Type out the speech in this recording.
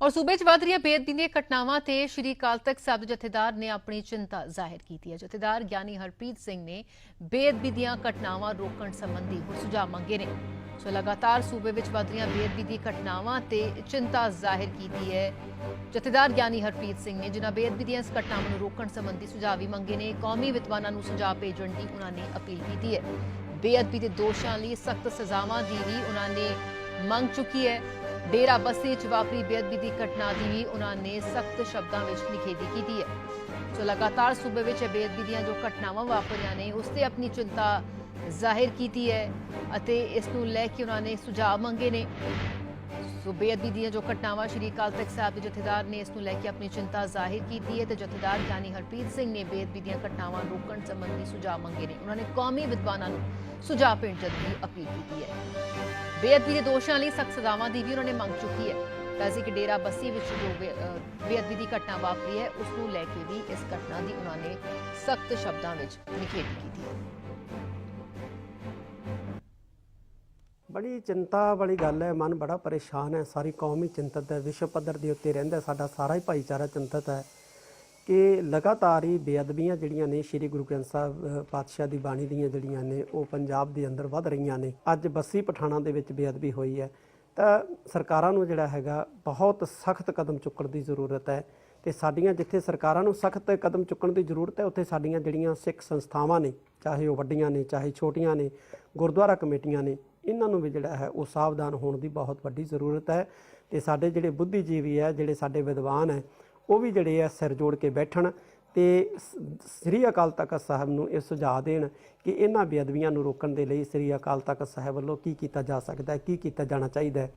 ਔਰ ਸੂਬੇ 'ਚ ਵੱਧ ਰਹੀਆਂ ਬੇਅਦਬੀ ਦੀਆਂ ਘਟਨਾਵਾਂ ਤੇ ਸ਼੍ਰੀ ਅਕਾਲ ਤਖਤ ਸਾਹਿਬ ਜਥੇਦਾਰ ਨੇ ਆਪਣੀ ਚਿੰਤਾ ਜ਼ਾਹਿਰ ਕੀਤੀ ਹੈ। ਜਥੇਦਾਰ ਗਿਆਨੀ ਹਰਪ੍ਰੀਤ ਸਿੰਘ ਨੇ ਬੇਅਦਬੀ ਦੀਆਂ ਘਟਨਾਵਾਂ ਰੋਕਣ ਸੰਬੰਧੀ ਹੁਣ ਸੁਝਾਅ ਮੰਗੇ ਨੇ। ਸੋ ਲਗਾਤਾਰ ਸੂਬੇ ਵਿੱਚ ਵੱਧ ਰਹੀਆਂ ਬੇਅਦਬੀ ਦੀ ਘਟਨਾਵਾਂ ਤੇ ਚਿੰਤਾ ਜ਼ਾਹਿਰ ਕੀਤੀ ਹੈ। ਜਥੇਦਾਰ ਗਿਆਨੀ ਹਰਪ੍ਰੀਤ ਸਿੰਘ ਨੇ ਜਿਨ੍ਹਾਂ ਬੇਅਦਬੀ ਦੀਆਂ ਇਸ ਘਟਨਾਵਾਂ ਨੂੰ ਰੋਕਣ ਸੰਬੰਧੀ ਸੁਝਾਅ ਵੀ ਮੰਗੇ ਨੇ, ਕੌਮੀ ਵਿਦਵਾਨਾਂ ਨੂੰ ਸੁਝਾਅ ਭੇਜਣ ਦੀ ਉਹਨਾਂ ਨੇ ਅਪੀਲ ਕੀਤੀ ਹੈ। ਬੇਅਦਬੀ ਦੇ ਦੋਸ਼ਾਂ ਲਈ ਸਖਤ ਸਜ਼ਾਵਾਂ ਦੀ ਵੀ ਉਹਨਾਂ ਨੇ ਮੰਗ ਚੁੱਕੀ ਹੈ। ਡੇਰਾ ਬੱਸੀ ਚ ਵਾਪਰੀ ਬੇਅਦਬੀ ਦੀ ਘਟਨਾ ਦੀ ਵੀ ਉਹਨਾਂ ਨੇ ਸਖਤ ਸ਼ਬਦਾਂ ਵਿੱਚ ਨਿਖੇਧੀ ਕੀਤੀ ਹੈ। ਸੋ ਲਗਾਤਾਰ ਸੂਬੇ ਵਿੱਚ ਬੇਅਦਬੀ ਦੀਆਂ ਜੋ ਘਟਨਾਵਾਂ ਵਾਪਰੀਆਂ ਨੇ, ਉਸ ਤੇ ਆਪਣੀ ਚਿੰਤਾ ਜ਼ਾਹਿਰ ਕੀਤੀ ਹੈ ਅਤੇ ਇਸ ਨੂੰ ਲੈ ਕੇ ਉਹਨਾਂ ਨੇ ਸੁਝਾਅ ਮੰਗੇ ਨੇ। ਸੋ ਬੇਅਦਬੀ ਦੀਆਂ ਜੋ ਘਟਨਾਵਾਂ ਸ਼੍ਰੀ ਅਕਾਲ ਤਖਤ ਸਾਹਿਬ ਦੇ ਜਥੇਦਾਰ ਨੇ ਇਸ ਨੂੰ ਲੈ ਕੇ ਆਪਣੀ ਚਿੰਤਾ ਜ਼ਾਹਿਰ ਕੀਤੀ ਹੈ ਤੇ ਜਥੇਦਾਰ ਗਿਆਨੀ ਹਰਪ੍ਰੀਤ ਸਿੰਘ ਨੇ ਬੇਅਦਬੀ ਦੀਆਂ ਘਟਨਾਵਾਂ ਰੋਕਣ ਸੰਬੰਧੀ ਸੁਝਾਅ ਮੰਗੇ ਨੇ। ਉਹਨਾਂ ਨੇ ਕੌਮੀ ਵਿਦਵਾਨਾਂ ਨੂੰ ਸੁਝਾਅ ਭੇਜਣ ਦੀ ਅਪੀਲ ਕੀਤੀ ਹੈ। ਬੇਅਦਬੀ ਦੇ ਦੋਸ਼ਾਂ ਲਈ ਸਖਤ ਸਜ਼ਾਵਾਂ ਦੀ ਵੀ ਉਹਨਾਂ ਨੇ ਮੰਗ ਚੁੱਕੀ ਹੈ। ਵੈਸੇ ਕਿ ਡੇਰਾ ਬੱਸੀ ਵਿੱਚ ਜੋ ਬੇਅਦਬੀ ਦੀ ਘਟਨਾ ਵਾਪਰੀ ਹੈ, ਉਸ ਨੂੰ ਲੈ ਕੇ ਵੀ ਇਸ ਘਟਨਾ ਦੀ ਉਹਨਾਂ ਨੇ ਸਖਤ ਸ਼ਬਦਾਂ ਵਿੱਚ ਨਿਖੇਧੀ ਕੀਤੀ ਹੈ। ਬੜੀ ਚਿੰਤਾ ਵਾਲੀ ਗੱਲ ਹੈ, ਮਨ ਬੜਾ ਪਰੇਸ਼ਾਨ ਹੈ। ਸਾਰੀ ਕੌਮ ਹੀ ਚਿੰਤਤ ਹੈ, ਵਿਸ਼ਵ ਪੱਧਰ ਦੇ ਉੱਤੇ ਰਹਿੰਦਾ ਸਾਡਾ ਸਾਰਾ ਹੀ ਭਾਈਚਾਰਾ ਚਿੰਤਤ ਹੈ। ਕਿ ਲਗਾਤਾਰ ਹੀ ਬੇਅਦਬੀਆਂ ਜਿਹੜੀਆਂ ਨੇ ਸ੍ਰੀ ਗੁਰੂ ਗ੍ਰੰਥ ਸਾਹਿਬ ਪਾਤਸ਼ਾਹ ਦੀ ਬਾਣੀ ਦੀਆਂ ਜਿਹੜੀਆਂ ਨੇ, ਉਹ ਪੰਜਾਬ ਦੇ ਅੰਦਰ ਵੱਧ ਰਹੀਆਂ ਨੇ। ਅੱਜ ਬੱਸੀ ਪਠਾਣਾ ਦੇ ਵਿੱਚ ਬੇਅਦਬੀ ਹੋਈ ਹੈ। ਤਾਂ ਸਰਕਾਰਾਂ ਨੂੰ ਜਿਹੜਾ ਹੈਗਾ, ਬਹੁਤ ਸਖਤ ਕਦਮ ਚੁੱਕਣ ਦੀ ਜ਼ਰੂਰਤ ਹੈ ਤੇ ਸਾਡੀਆਂ ਜਿੱਥੇ ਸਰਕਾਰਾਂ ਨੂੰ ਸਖਤ ਕਦਮ ਚੁੱਕਣ ਦੀ ਜ਼ਰੂਰਤ ਹੈ, ਉੱਥੇ ਸਾਡੀਆਂ ਜਿਹੜੀਆਂ ਸਿੱਖ ਸੰਸਥਾਵਾਂ ਨੇ, ਚਾਹੇ ਉਹ ਵੱਡੀਆਂ ਨੇ, ਚਾਹੇ ਛੋਟੀਆਂ ਨੇ, ਗੁਰਦੁਆਰਾ ਕਮੇਟੀਆਂ ਨੇ, ਇਹਨਾਂ ਨੂੰ ਵੀ ਜਿਹੜਾ ਹੈ, ਉਹ ਸਾਵਧਾਨ ਹੋਣ ਦੀ ਬਹੁਤ ਵੱਡੀ ਜ਼ਰੂਰਤ ਹੈ। ਤੇ ਸਾਡੇ ਜਿਹੜੇ ਬੁੱਧੀਜੀਵੀ ਹੈ, ਜਿਹੜੇ ਸਾਡੇ ਵਿਦਵਾਨ ਹੈ ਉਹ ਵੀ ਜਿਹੜੇ ਆ ਸਿਰ ਜੋੜ ਕੇ ਬੈਠਣ ਤੇ ਸ- ਸ੍ਰੀ ਅਕਾਲ ਤਖਤ ਸਾਹਿਬ ਨੂੰ ਇਹ ਸੁਝਾਅ ਦੇਣ ਕਿ ਇਹਨਾਂ ਬੇਅਦਬੀਆਂ ਨੂੰ ਰੋਕਣ ਦੇ ਲਈ ਸ੍ਰੀ ਅਕਾਲ ਤਖਤ ਸਾਹਿਬ ਵੱਲੋਂ ਕੀ ਕੀਤਾ ਜਾ ਸਕਦਾ ਹੈ, ਕੀ ਕੀਤਾ ਜਾਣਾ ਚਾਹੀਦਾ ਹੈ।